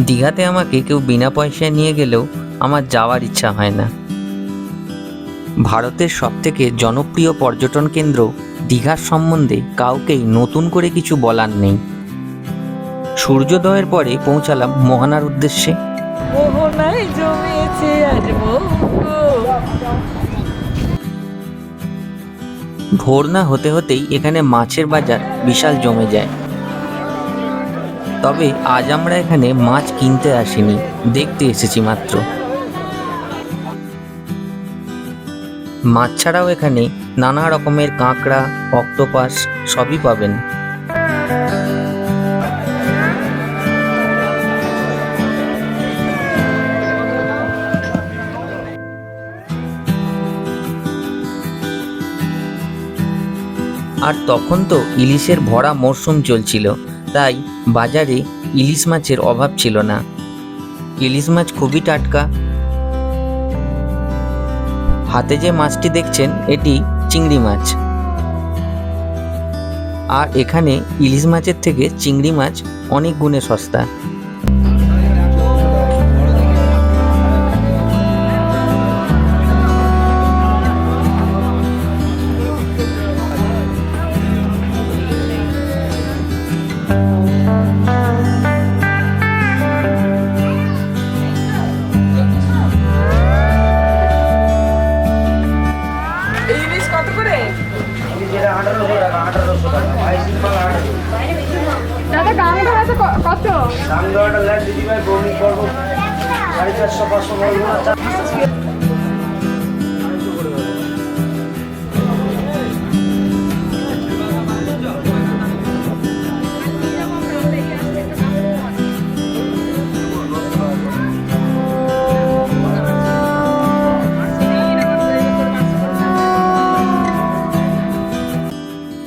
দীঘাতে আমাকে কেউ বিনা পয়সায় নিয়ে গেলেও আমার যাওয়ার ইচ্ছা হয় না। ভারতের সবথেকে জনপ্রিয় পর্যটন কেন্দ্র দীঘার সম্বন্ধে কাউকেই নতুন করে কিছু বলার নেই। সূর্যোদয়ের পরে পৌঁছালাম মোহনার উদ্দেশ্যে। ভোর না হতে হতেই এখানে মাছের বাজার বিশাল জমে যায়। তবে আজ আমরা এখানে মাছ কিনতে আসিনি, দেখতে এসেছি মাত্র। মাছ ছাড়াও এখানে নানা রকমের কাঁকড়া, অক্টোপাস সবই পাবেন। আর তখন তো ইলিশের ভরা মরশুম চলছিল। তাই বাজারে ইলিশ মাছের অভাব ছিল না। ইলিশ মাছ খুবই টাটকা। হাতে যে মাছটি দেখছেন, এটি চিংড়ি মাছ। আর এখানে ইলিশ মাছের থেকে চিংড়ি মাছ অনেক গুণে সস্তা।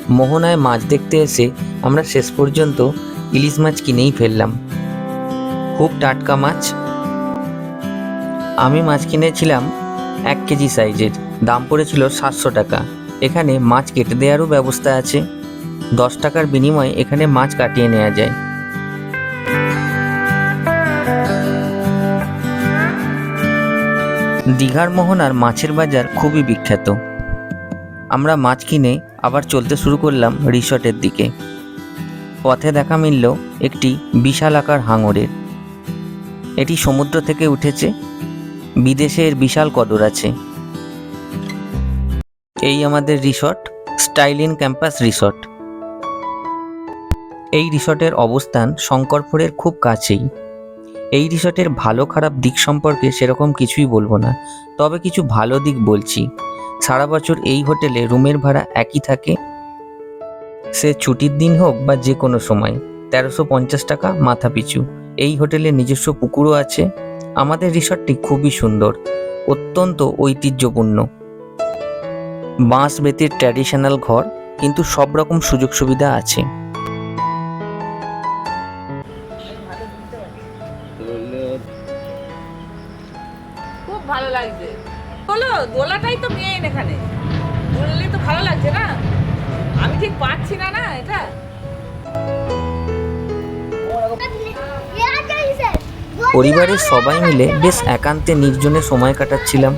মোহনায় মাছ দেখতে এসে আমরা শেষ পর্যন্ত ইলিশ মাছ কিনেই ফেললাম। খুব টাটকা মাছ। আমি মাছ কিনেছিলাম এক কেজি সাইজের। দাম পড়েছিল সাতশো টাকা। এখানে মাছ কেটে দেওয়ারও ব্যবস্থা আছে। দশ টাকার বিনিময়ে এখানে মাছ কাটিয়ে নেওয়া যায়। দীঘার মোহনার মাছের বাজার খুবই বিখ্যাত। আমরা মাছ কিনে আবার চলতে শুরু করলাম রিসর্টের দিকে। পথে দেখা মিলল একটি বিশাল আকার হাঙরের। এটি সমুদ্র থেকে উঠেছে। বিদেশের বিশাল কদর আছে। এই আমাদের রিসর্ট, স্টাইলিন ক্যাম্পাস রিসর্ট। এই রিসর্টের অবস্থান শঙ্করপুরের খুব কাছেই। এই রিসর্টের ভালো খারাপ দিক সম্পর্কে সেরকম কিছুই বলব না, তবে কিছু ভালো দিক বলছি। সারা বছর এই হোটেলে রুমের ভাড়া একই থাকে। সে ছুটির দিন হোক বা যে কোনো সময়, তেরোশো পঞ্চাশ টাকা মাথা পিছু। এই হোটেলে নিজস্ব পুকুরও আছে। আমাদের রিসর্টটি খুবই সুন্দর, অত্যন্ত ঐতিহ্যপূর্ণ। বাঁশ বেতের ট্র্যাডিশনাল ঘর, কিন্তু সব রকম সুযোগ সুবিধা আছে। খুব ভালো লাগছে। বলো, দোলাটাই তো এখানে। দোলালে তো ভালো লাগছে না? ঠিক পাচ্ছি না না, এটা। পরিবারের সবাই মিলে বেশ একান্তে নির্জনে সময় কাটাচ্ছিলাম।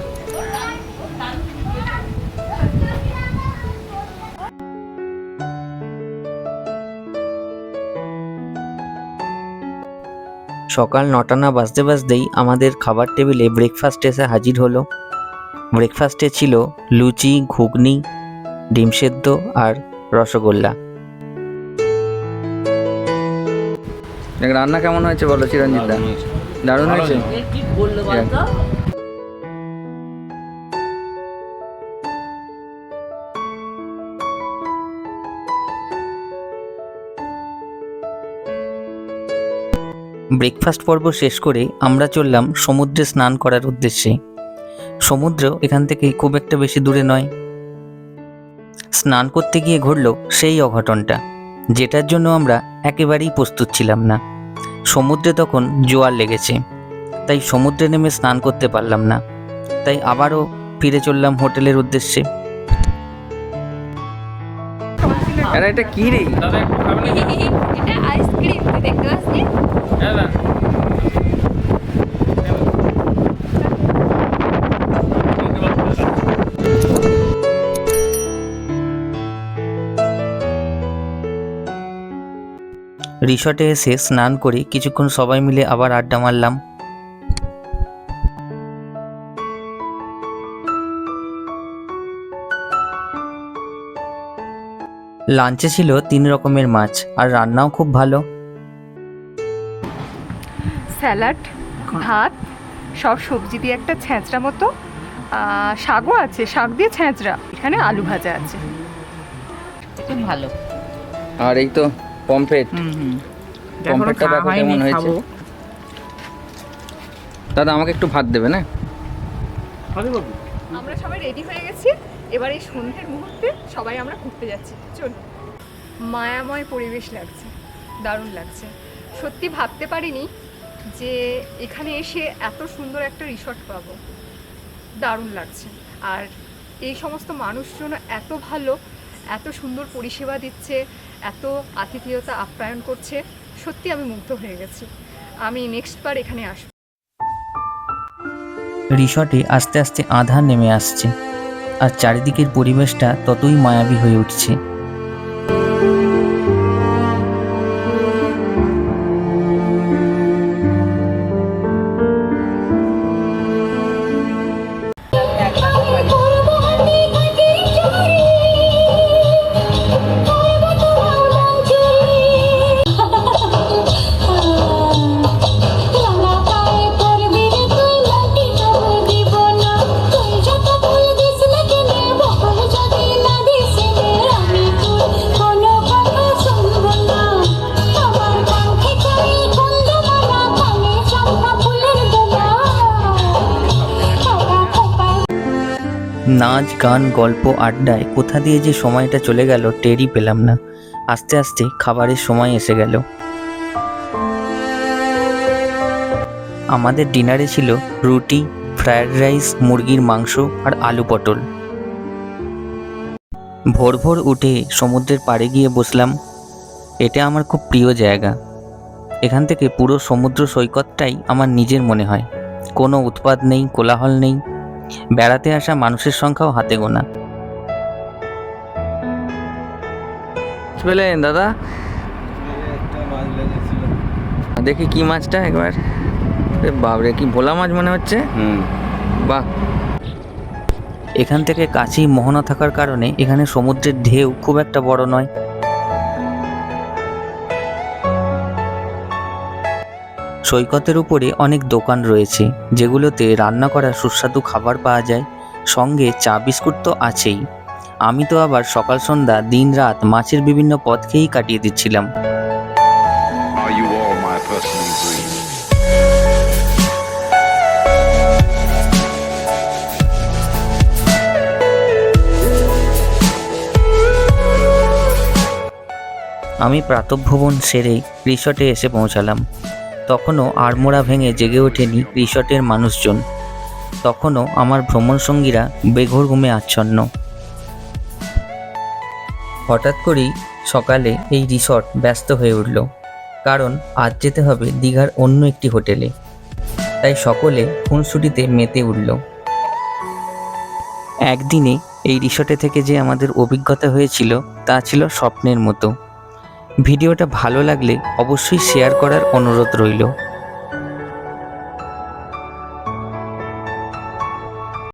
সকাল নটা না বাজতে বাজতেই আমাদের খাবার টেবিলে ব্রেকফাস্ট এসে হাজির হলো। ব্রেকফাস্টে ছিল লুচি, ঘুগনি, ডিম সেদ্ধ আর রসগোল্লা। দেখ রান্না কেমন হয়েছে বলো চিরঞ্জিত দা? দারুণ হয়েছে। কি বলল বলতো ব্রেকফাস্ট পর্ব শেষ করে আমরা চললাম সমুদ্রে স্নান করার উদ্দেশ্যে। সমুদ্র এখান থেকে খুব একটা বেশি দূরে নয়। স্নান করতে গিয়ে ঘটল সেই অঘটনটা যেটার জন্য আমরা একেবারেই প্রস্তুত ছিলাম না। সমুদ্রে তখন জোয়ার লেগেছে তাই সমুদ্রে নেমে স্নান করতে পারলাম না। তাই আবারও ফিরে চললাম হোটেলের উদ্দেশ্যে। এটা কি রে? এটা আইসক্রিম দেখতে পাচ্ছিস? রিসর্টে এসে স্নান করে কিছুক্ষণ সবাই মিলে আবার আড্ডা মারলাম। লাঞ্চে ছিল তিন রকমের মাছ আর রান্নাও খুব ভালো। স্যালাড ভাত সব সবজি দিয়ে একটা ছ্যাঁচড়া মতো। শাকও আছে শাক দিয়ে ছ্যাঁচড়া এখানে আলু ভাজা আছে। খুব ভালো। আর এই তো পমফ্রেট। পমফ্রেটটা দেখো কেমন হয়েছে। দাদা আমাকে একটু ভাত দেবে না? আমরা সবাই রেডি হয়ে গেছি। এবার এই সন্ধ্যের মুহূর্তে সবাই আমরা ঘুরতে যাচ্ছি। চল মায়াময় পরিবেশ লাগছে। দারুণ লাগছে। সত্যি ভাবতে পারিনি যে এখানে এসে এত সুন্দর একটা রিসর্ট পাবো। দারুণ লাগছে। আর এই সমস্ত মানুষজন এত ভালো এত সুন্দর পরিষেবা দিচ্ছে। এত আতিথেয়তা আপ্যায়ন করছে, সত্যি আমি মুগ্ধ হয়ে গেছি। আমি নেক্সট বার এখানে আসব রিসর্টে আস্তে আস্তে আধার নেমে আসছে, আর চারিদিকের পরিবেশটা ততই মায়াবী হয়ে উঠছে। নাচ, গান, গল্প, আড্ডায় কোথা দিয়ে যে সময়টা চলে গেল টেরই পেলাম না। আস্তে আস্তে খাবারের সময় এসে গেল। আমাদের ডিনারে ছিল রুটি, ফ্রায়েড রাইস, মুরগির মাংস আর আলু পটল। ভোর ভোর উঠে সমুদ্রের পাড়ে গিয়ে বসলাম। এটা আমার খুব প্রিয় জায়গা। এখান থেকে পুরো সমুদ্র সৈকতটাই আমার নিজের মনে হয়। কোনো উৎপাদ নেই, কোলাহল নেই। বেড়াতে আসা মানুষের সংখ্যাও হাতে গোনা। পেলেন দাদা? দেখি কি মাছটা একবার। বাবরে কি ভোলা মাছ মনে হচ্ছে? হুম। বাহ। এখান থেকে কাছেই মোহনা থাকার কারণে এখানে সমুদ্রের ঢেউ খুব একটা বড় নয়। সৈকতের উপরে অনেক দোকান রয়েছে যেগুলোতে রান্না করা সুস্বাদু খাবার পাওয়া যায় সঙ্গে চা বিস্কুট তো আছেই। আমি তো আবার সকাল সন্ধ্যা দিন রাত মাছের বিভিন্ন পদ খেয়েই কাটিয়ে দিচ্ছিলাম? আমি প্রাতঃভ্রমণ সেরে রিসর্টে এসে পৌঁছালাম। তখনও আড়মোড়া ভেঙে জেগে ওঠেনি রিসর্টের মানুষজন। তখনও আমার ভ্রমণ সঙ্গীরা বেঘর ঘুমে আচ্ছন্ন। হঠাৎ করেই সকালে এই রিসর্ট ব্যস্ত হয়ে উঠল, কারণ আজ যেতে হবে দীঘার অন্য একটি হোটেলে। তাই সকলে খুনসুটিতে মেতে উঠল। একদিনে এই রিসর্টে থেকে যে আমাদের অভিজ্ঞতা হয়েছিল তা ছিল স্বপ্নের মতো। ভিডিওটা ভালো লাগলে অবশ্যই শেয়ার করার অনুরোধ রইল।